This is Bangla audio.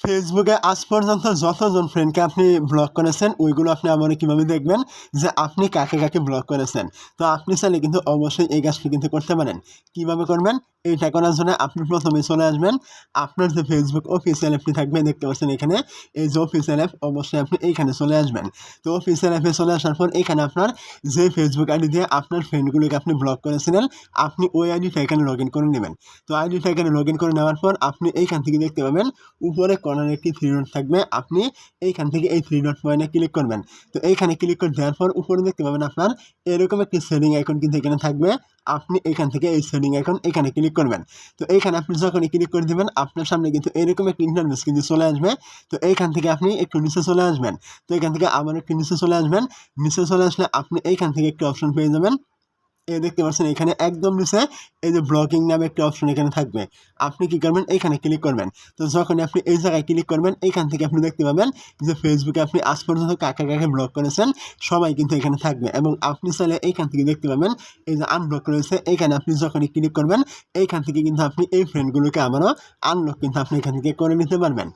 ফেসবুকে আজ পর্যন্ত যতজন ফ্রেন্ডকে আপনি ব্লক করেছেন, ওইগুলো আপনি আমার কীভাবে দেখবেন? যে আপনি কাকে কাকে ব্লক করেছেন। তো আপনি চাইলে কিন্তু অবশ্যই এই কাজটি কিন্তু করতে পারেন। কীভাবে করবেন? এইটা করার জন্য আপনি প্রথমে চলে আসবেন। আপনার যে ফেসবুক অফিসিয়াল অ্যাপটি থাকবে, দেখতে পাচ্ছেন এখানে, এই যে অফিসিয়াল অ্যাপ অবশ্যই আপনি এইখানে চলে আসবেন। তো অফিসিয়াল অ্যাপে চলে আসার পর এখানে আপনার যে ফেসবুক আইডি দিয়ে আপনার ফ্রেন্ডগুলোকে আপনি ব্লক করেছিলেন, আপনি ওই আইডিটা এখানে লগ ইন করে নেবেন। তো আইডিটা এখানে লগ ইন করে নেওয়ার পর আপনি এইখান থেকে দেখতে পাবেন, উপরে কর্নারে একটি থ্রি ডট থাকবে। আপনি এইখান থেকে এই থ্রি ডট পয়েন্টে ক্লিক করবেন। তো এইখানে ক্লিক করে দেওয়ার পর উপরে দেখতে পাবেন আপনার এরকম একটি সেটিং আইকন কিন্তু এখানে থাকবে। আপনি এখান থেকে এই সেটিং আইকন এখানে ক্লিক করবেন। তো এইখানে আপনি যখনই ক্লিক করে দেবেন, আপনার সামনে কিন্তু এরকম একটি ইন্টারভেস কিন্তু চলে আসবে। তো এইখান থেকে আপনি একটু নিচে চলে আসবেন। তো এখান থেকে আবার একটু নিচে চলে আসবেন। নিচে চলে আসলে আপনি এইখান থেকে একটি অপশন পেয়ে যাবেন। এই দেখতে পাচ্ছেন, এখানে একদম নিচে এই যে ব্লকিং নামে একটা অপশন এখানে থাকবে। আপনি কি করবেন? এইখানে ক্লিক করবেন। তো যখন আপনি এই জায়গায় ক্লিক করবেন এইখান থেকে আপনি দেখতে পাবেন যে ফেসবুকে আপনি আজ পর্যন্ত কাকে কাকে ব্লক করেছেন, সবাই কিন্তু এখানে থাকবে। এবং আপনি চাইলে এইখান থেকে দেখতে পাবেন, এই যে আনব্লক রয়েছে এইখানে আপনি যখনই ক্লিক করবেন এইখান থেকে কিন্তু আপনি এই ফ্রেন্ডগুলোকে আবারও আনলক কিন্তু আপনি এখান থেকে করে নিতে পারবেন।